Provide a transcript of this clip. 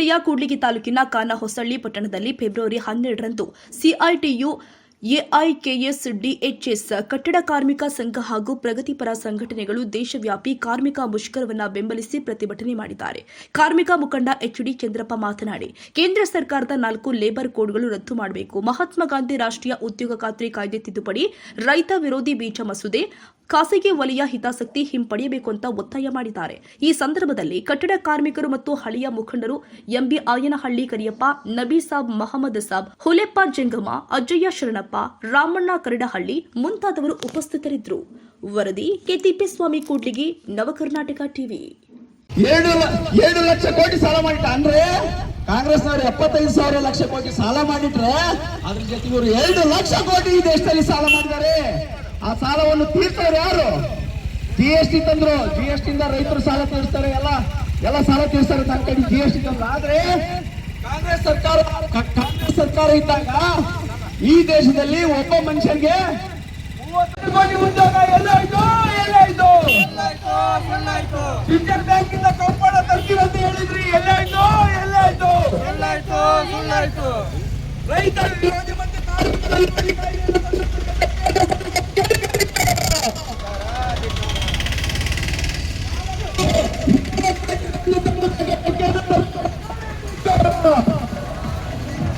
ಜಿಲ್ಲೆಯ ಕೂಡ್ಲಿಗಿ ತಾಲೂಕಿನ ಕಾನಹೊಸಳ್ಳಿ ಪಟ್ಟಣದಲ್ಲಿ ಫೆಬ್ರವರಿ ಹನ್ನೆರಡರಂದು ಸಿಐಟಿಯು ಎಐಕೆಎಸ್ ಡಿಎಚ್ಎಸ್ ಕಟ್ಟಡ ಕಾರ್ಮಿಕ ಸಂಘ ಹಾಗೂ ಪ್ರಗತಿಪರ ಸಂಘಟನೆಗಳು ದೇಶವ್ಯಾಪಿ ಕಾರ್ಮಿಕ ಮುಷ್ಕರವನ್ನು ಬೆಂಬಲಿಸಿ ಪ್ರತಿಭಟನೆ ಮಾಡಿದ್ದಾರೆ. ಕಾರ್ಮಿಕ ಮುಖಂಡ ಎಚ್ಡಿ ಚಂದ್ರಪ್ಪ ಮಾತನಾಡಿ, ಕೇಂದ್ರ ಸರ್ಕಾರದ ನಾಲ್ಕು ಲೇಬರ್ ಕೋಡ್ಗಳು ರದ್ದು ಮಾಡಬೇಕು. ಮಹಾತ್ಮ ಗಾಂಧಿ ರಾಷ್ಟ್ರೀಯ ಉದ್ಯೋಗ ಖಾತ್ರಿ ಕಾಯ್ದೆ ತಿದ್ದುಪಡಿ, ರೈತ ವಿರೋಧಿ ಬೀಜ ಮಸೂದೆ, ಖಾಸಗಿ ವಲಯ ಹಿತಾಸಕ್ತಿ ಹಿಂಪಡೆಯಬೇಕು ಅಂತ ಒತ್ತಾಯ ಮಾಡಿದ್ದಾರೆ. ಈ ಸಂದರ್ಭದಲ್ಲಿ ಕಟ್ಟಡ ಕಾರ್ಮಿಕರು ಮತ್ತು ಹಳಿಯ ಮುಖಂಡರು ಎಂಬಿ ಆಯನಹಳ್ಳಿ ಕರಿಯಪ್ಪ ನಬಿ ಸಾಬ್ ಮಹಮ್ಮದ್ ಸಾಬ್, ಹುಲೆಪ್ಪ ಜಂಗಮ ಅಜ್ಜಯ್ಯ ಶರಣಪ್ಪ ರಾಮಣ್ಣ ಕರಡಹಳ್ಳಿ ಮುಂತಾದವರು ಉಪಸ್ಥಿತರಿದ್ದರು. ವರದಿ ಕೆತಿಪ್ಪೇಸ್ವಾಮಿ ಕೂಡ್ಲಿಗಿ, ನವಕರ್ನಾಟಕ ಟಿವಿ. ಏಳು ಲಕ್ಷ ಕೋಟಿ ಸಾಲ ಮಾಡಿಟ್ಟ ಅಂದ್ರೆ ಕಾಂಗ್ರೆಸ್ನವರು ಎಪ್ಪತ್ತೈದು ಸಾವಿರ ಲಕ್ಷ ಕೋಟಿ ಸಾಲ ಮಾಡಿಟ್ರೆ ಅದ್ರ ಜೊತೆ ಇವರು ಎರಡು ಲಕ್ಷ ಕೋಟಿ ಈ ದೇಶದಲ್ಲಿ ಸಾಲ ಮಾಡಿದ್ದಾರೆ. ಆ ಸಾಲವನ್ನು ತೀರ್ಸೋರು ಯಾರು? ಜಿ ಎಸ್ ಟಿ ತಂದ್ರು. ಜಿ ಎಸ್ ಟಿ ರೈತರು ಸಾಲ ತೀರಿಸ್ತಾರೆ, ಎಲ್ಲ ಎಲ್ಲ ಸಾಲ ತೀರಿಸ್ತಾರೆ ಕಡೆ ಜಿ ಎಸ್ ಟಿ ತಂದ್ರು. ಆದ್ರೆ ಕಾಂಗ್ರೆಸ್ ಸರ್ಕಾರ ಕಾಂಗ್ರೆಸ್ ಸರ್ಕಾರ ಇದ್ದಾಗ ಈ ದೇಶದಲ್ಲಿ ಒಬ್ಬ ಮನುಷ್ಯನಿಗೆ ಮೂವತ್ತು ಕೋಟಿ ಉದ್ಯೋಗ ಎಲ್ಲಾಯ್ತು ಎಲ್ಲಾಯ್ತು ರಿಸರ್ವ್ ಬ್ಯಾಂಕ್ ಇಂದ ಕಂಪೌಂಡ ತರ್ತೀವಿ ಅಂತ ಹೇಳಿದ್ರಿ ಎಲ್ಲಾಯ್ತು ಎಲ್ಲಾಯ್ತು ಸುಳ್ಳಾಯ್ತು ಸುಳ್ಳಾಯ್ತು ರೈತರ ವಿರೋಧಿ ಮತ್ತೆ ಕಾರ್ಮಿಕರ